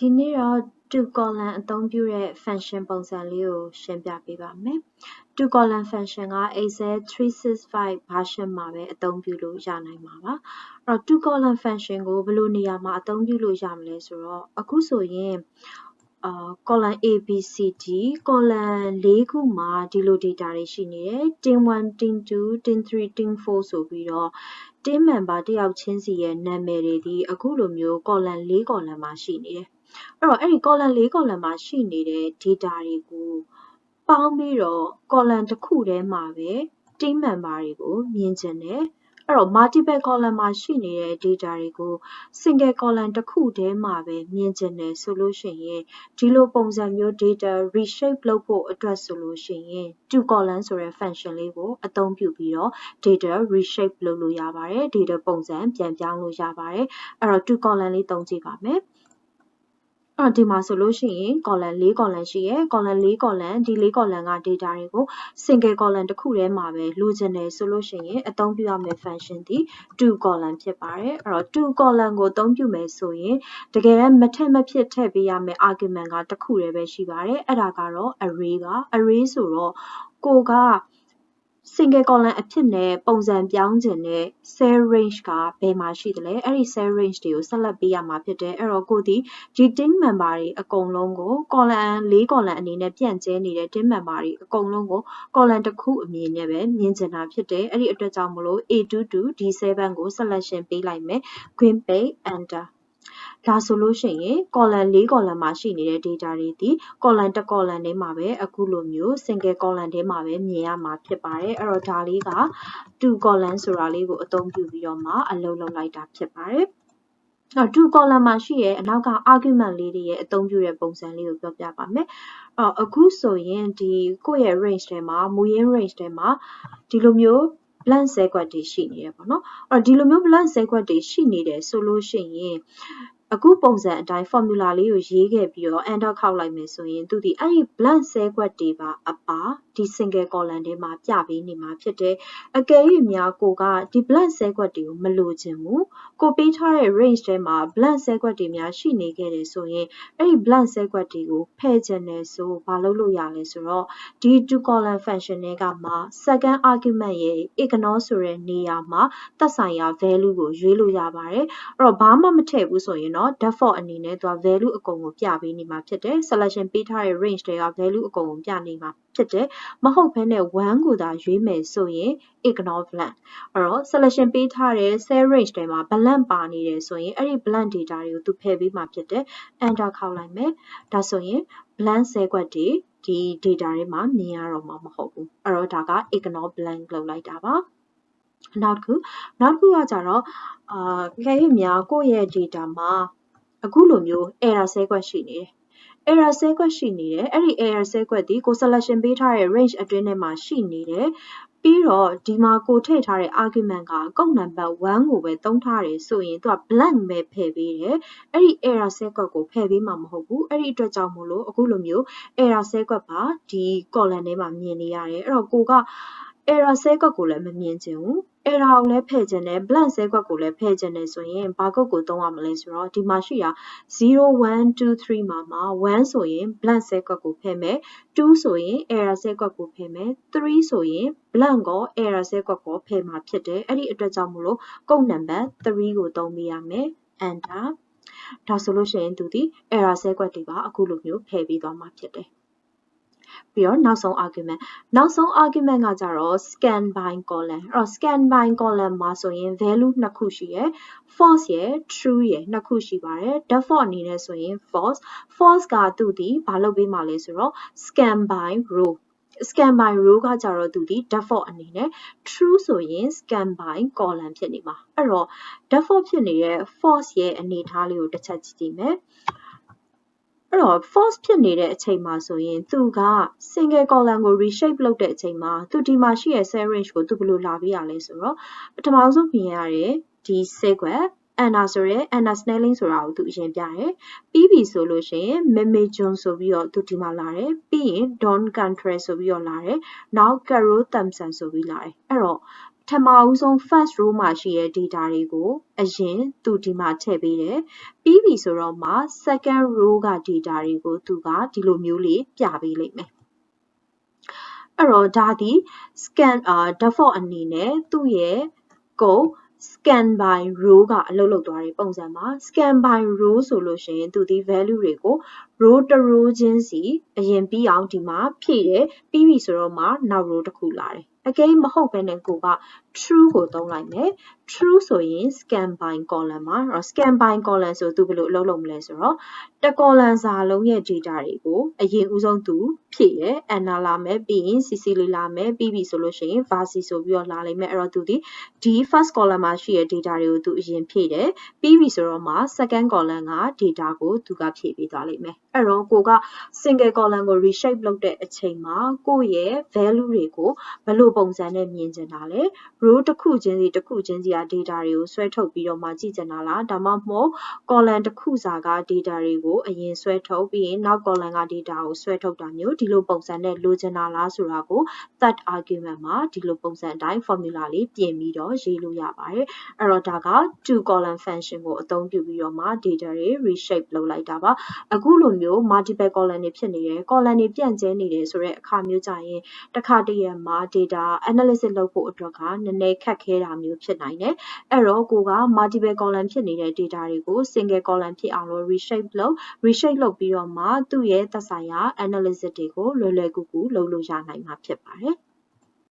ဒီနေ့တော့ to column အသုံးပြုတဲ့ function ပုံစံလေးကိုရှင်းပြပေးပါမယ်။ to column function က Excel 365 version မှာပဲအသုံးပြုလို့ရနိုင်မှာပါ။အဲ့တော့ to column function ကို ဘယ်လိုနေရာမှာ အသုံးပြုလို့ရမလဲဆိုတော့ အခုဆိုရင် အာ column A B C D column ၄ခုမှာဒီလို data တွေရှိနေတယ်။ team 1 team 2 team 3 team 4ဆိုပြီးတော့ team member တယောက်ချင်းစီရဲ့နာမည်တွေဒီအခုလိုမျိုး column ၄ column မှာရှိနေတယ်။အဲ့တော့အဲ့ဒီ column ၄ column မှာရှိနေတဲ့ data တွေကိုပေါင်းပြီးတော့ column တစ်ခုထဲမှာပဲ team member တွေကို မြင်ချင်တယ်။ အဲ့တော့ multiple column မှာရှိနေတဲ့ data တွေကို single column တစ်ခုထဲမှာပဲမြင်ချင်တယ်ဆိုလို့ရှိရင်ဒီလိုပုံစံမျိုး data reshape လုပ်ဖို့အတွက်ဆိုလို့ရှိရင် to column ဆိုတဲ့ function လေးကိုအသုံးပြုပြီးတော့ data reshape လုပ်လို့ရပါတယ်။ data ပုံစံပြန်ပြောင်းလို့ရပါတယ်။အဲ့တော့ to column လေးသုံးကြည့်ပါမယ်။ အဲ့တော့ဒီမှာဆိုလို့ရှိရင် column ၄ column ရှိရယ် column ၄ column ဒီ၄ column က data တွေကို single column တစ်ခုထဲမှာပဲလိုချင်တယ်ဆိုလို့ရှိရင်အသုံးပြုရမယ့် function ဒီ to column ဖြစ်ပါတယ်အဲ့တော့ to column ကိုအသုံးပြုမယ်ဆိုရင်တကယ်တမ်းမထက်မဖြစ်ထည့်ပေးရမယ့် argument ကတစ်ခုတည်းပဲရှိပါတယ်အဲ့ဒါကတော့ array ပါ array ဆိုတော့ကိုက single column အဖြစ်နဲ့ပုံစံပြောင်းခြင်းနဲ့ cell range ကဘယ်မှာရှိသလဲအဲ့ဒီ cell range တွေကိုဆက်လက်ပေးရမှာဖြစ်တယ်အဲ့တော့ကိုဒီဒီ team member တွေအကုန်လုံးကို column ၄ column အနေနဲ့ပြန့်ကျဲနေတဲ့ team member တွေအကုန်လုံးကို column တစ်ခုအမြင်နဲ့ပဲမြင်ချင်တာဖြစ်တယ်အဲ့ဒီအတွက်ကြောင့်မလို့ A22 D7 ကို selection ပေးလိုက်မယ် green page enter ဒါဆိုလို့ရှိရင် column ၄ column မှာရှိနေတဲ့ data တွေဒီ column တစ် column ထဲမှာပဲအခုလိုမျိုး single column ထဲမှာပဲမြင်ရမှာဖြစ်ပါတယ်အဲ့တော့ဒါလေးက to column ဆိုတာလေးကိုအသုံးပြုပြီးတော့မှအလုပ်လုပ်လိုက်တာဖြစ်ပါတယ်အဲ့တော့ to column မှာရှိရဲ့အနောက်က argument လေးတွေရဲ့အသုံးပြုတဲ့ပုံစံလေးကိုပြောပြပါမယ်။အော်အခုဆိုရင်ဒီကိုယ့်ရဲ့ range ထဲမှာမူရင်း range ထဲမှာဒီလိုမျိုး blank ဆဲကွက်တွေရှိနေတယ်ပေါ့နော်။အဲ့တော့ဒီလိုမျိုး blank ဆဲကွက်တွေရှိနေတယ်ဆိုလို့ရှိရင် အခုပုံစံအတိုင်း formula လေးကိုရေးခဲ့ပြီးတော့ enter ခောက်လိုက်မယ်ဆိုရင် သူဒီအဲ့ဒီ blank ဆဲကွက်တွေပါအပါ ဒီ single column ထဲမှာပြပေးနေမှာဖြစ်တယ်။အကယ်၍များကိုကဒီ blank ဆဲကွက်တွေကိုမလိုချင်ဘူး။ကိုပေးထားတဲ့ range ထဲမှာ blank ဆဲကွက်တွေများရှိနေခဲ့တယ်ဆိုရင်အဲ့ဒီ blank ဆဲကွက်တွေကိုဖယ်ချင်တယ်ဆိုဘာလုပ်လို့ရလဲဆိုတော့ဒီ to column function တွေကမှ second argument ရဲ့ ignore ဆိုတဲ့နေရာမှာသက်ဆိုင်ရာ value ကိုရွေးလို့ရပါတယ်။အဲ့တော့ဘာမှမထည့်ဘူးဆိုရင်တော့ default အနေနဲ့သူက value အကုန်ကိုပြပေးနေမှာဖြစ်တယ်။ selection ပေးထားတဲ့ range တွေက value အကုန်ကိုပြနေမှာဖြစ်တယ်။မဟုတ်ဘဲနဲ့1ကိုသာရွေးမယ်ဆိုရင် ignore blank အဲ့တော့ selection ပေးထားတဲ့ cell range ထဲမှာ blank ပါနေတယ်ဆိုရင်အဲ့ဒီ blank data တွေကိုသူဖယ်ပေးမှာဖြစ်တယ်။ enter ခောက်လိုက်မယ်။ဒါဆိုရင် blank ဆဲကွက်တွေဒီ data တွေမှာမြင်ရတော့မှာမဟုတ်ဘူး။အဲ့တော့ဒါက ignore blank လုပ်လိုက်တာပါ။နောက်တစ်ခုနောက်တစ်ခုကကြတော့အာခဲရများကိုယ့်ရဲ့ data မှာအခုလိုမျိုး error ဆဲကွက်ရှိနေတယ် error ဆဲကွက်ရှိနေတယ်အဲ့ဒီ error ဆဲကွက်ဒီကို selection ပေးထားတဲ့ range အတွင်းထဲမှာရှိနေတယ်ပြီးတော့ဒီမှာကိုထည့်ထားတဲ့ argument ကကုတ်နံပါတ်1ကိုပဲသုံးထားတယ်ဆိုရင်သူက blank ပဲဖယ်ပေးတယ်အဲ့ဒီ error ဆဲကွက်ကိုဖယ်ပေးမှာမဟုတ်ဘူးအဲ့ဒီအတွက်ကြောင့်မို့လို့အခုလိုမျိုး error ဆဲကွက်ပါဒီ column ထဲမှာမြင်နေရတယ်အဲ့တော့ကိုက error ဆဲကွက်ကိုလည်းမမြင်ချင်ဘူး error ကိုလည်းဖယ်ချင်တယ် blank ဆဲကွက်ကိုလည်းဖယ်ချင်တယ်ဆိုရင်ဘာကုတ်ကိုသုံးရမလဲဆိုတော့ဒီမှာရှိတာ0 1 2 3မှာမှာ1ဆိုရင် blank ဆဲကွက်ကိုဖယ်မယ်2ဆိုရင် error ဆဲကွက်ကိုဖယ်မယ်3ဆိုရင် blank ကို error ဆဲကွက်ကိုဖယ်မှာဖြစ်တယ်အဲ့ဒီအတွက်ကြောင့်မို့လို့ကုတ်နံပါတ်3ကိုသုံးပေးရမယ် enter ဒါဆိုလို့ရှိရင်သူဒီ error ဆဲကွက်တွေပါအခုလိုမျိုးဖယ်ပြီးသွားမှာဖြစ်တယ် ပြီးတော့နောက်ဆုံး argument နောက်ဆုံး argument ကကြတော့ scan by column အဲ့တော့ scan by column မှာဆိုရင် value နှစ်ခုရှိရယ် false ရယ် true ရယ်နှစ်ခုရှိပါတယ် default အနေနဲ့ဆိုရင် false false ကသူဒီဘာလုပ်ပေးမှာလဲဆိုတော့ scan by row scan by row ကကြတော့သူဒီ default အနေနဲ့ true ဆိုရင် scan by column ဖြစ်နေမှာအဲ့တော့ default ဖြစ်နေတဲ့ false ရဲ့အနေအထားလေးကိုတစ်ချက်ကြည့်ကြည့်မယ် အဲ့တော့ false ဖြစ်နေတဲ့အချိန်မှာဆိုရင်သူက single column ကို reshape လုပ်တဲ့အချိန်မှာသူဒီမှာရှိတဲ့ cell range ကိုသူဘယ်လိုလာပေးရလဲဆိုတော့ပထမဆုံးမြင်ရတဲ့ဒီ cell ကွက် Anna ဆိုရဲ Anna Snelling ဆိုတာကိုသူအရင်ပြတယ်။ပြီးပြီဆိုလို့ရှိရင် Meme John ဆိုပြီးတော့သူဒီမှာလာတယ်။ပြီးရင် Don Cantrell ဆိုပြီးတော့လာတယ်။နောက် Carol Thompson ဆိုပြီးလာတယ်။အဲ့တော့ ထမဦးဆုံး first row မှာရှိတဲ့ data တွေကို အရင်သူဒီမှာထည့်ပေးတယ်ပြီးပြီဆိုတော့မှ second row က data တွေကိုသူကဒီလိုမျိုးလေးပြပေးလိမ့်မယ်အဲ့တော့ဒါဒီ scan အာ default အနေနဲ့သူ့ရဲ့ code scan by row ကအလုပ်လုပ်သွားတဲ့ပုံစံမှာ scan by row ဆိုလို့ရှိရင်သူဒီ value တွေကို row တစ် row ချင်းစီအရင်ပြီးအောင်ဒီမှာဖြည့်တယ်ပြီးပြီဆိုတော့မှနောက် row တစ်ခုလာတယ် အကယ်မဟုတ်ဘဲနဲ့ကိုက true ကိုသုံးလိုက်မယ် true ဆိုရင် scan by column မှာအဲ့တော့ scan by column ဆိုသူဘယ်လိုအလုပ်လုပ်မလဲဆိုတော့ တစ် column စာလုံးရဲ့ data တွေကိုအရင်ဦးဆုံးသူဖြည့်ရယ် anna လာမယ်ပြီးရင် cc လေးလာမယ်ပြီးပြီဆိုလို့ရှိရင် varsi ဆိုပြီးတော့လာလိမ့်မယ်အဲ့တော့သူဒီဒီ first column မှာရှိတဲ့ data တွေကိုသူအရင်ဖြည့်တယ်ပြီးပြီဆိုတော့မှ second column က data ကိုသူကဖြည့်ပေးသွားလိမ့်မယ်အဲ့တော့ကိုက single column ကို reshape လုပ်တဲ့အချိန်မှာကိုယ့်ရဲ့ value တွေကိုဘယ်လိုပုံစံနဲ့မြင်ချင်တာလဲ row တစ်ခုချင်းစီတစ်ခုချင်းစီက data တွေကိုဆွဲထုတ်ပြီးတော့မှကြည့်ချင်တာလားဒါမှမဟုတ် column တစ်ခုစာက data တွေကိုအရင်ဆွဲထုတ်ပြီးရင်နောက် column က data ကိုဆွဲထုတ်တာမျိုးဒီလိုပုံစံနဲ့လိုချင်တာလားဆိုတာကို third argument မှာဒီလိုပုံစံအတိုင်း formula လေးပြင်ပြီးတော့ရေးလို့ရပါတယ်အဲ့တော့ဒါက two column function ကိုအသုံးပြုပြီးတော့မှ data တွေ reshape လုပ်လိုက်တာပါအခုလိုမျိုး multiple column တွေဖြစ်နေတယ် column တွေပြန့်ကျဲနေတယ်ဆိုတဲ့အခါမျိုးကြရင်တစ်ခါတည်းရမှာ data analysis လုပ်ဖို့အတွက်ကနည်းနည်းခက်ခဲတာမျိုးဖြစ်နိုင်တယ်အဲ့တော့ကိုက multiple column ဖြစ်နေတဲ့ data တွေကို single column ဖြစ်အောင်လို့ reshape လုပ် reshape လုပ်ပြီးတော့မှ သူ့ရဲ့သက်ဆိုင်ရာ analysis တွေကို လွယ်လွယ်ကူကူလုပ်လို့ရနိုင်မှာဖြစ်ပါတယ်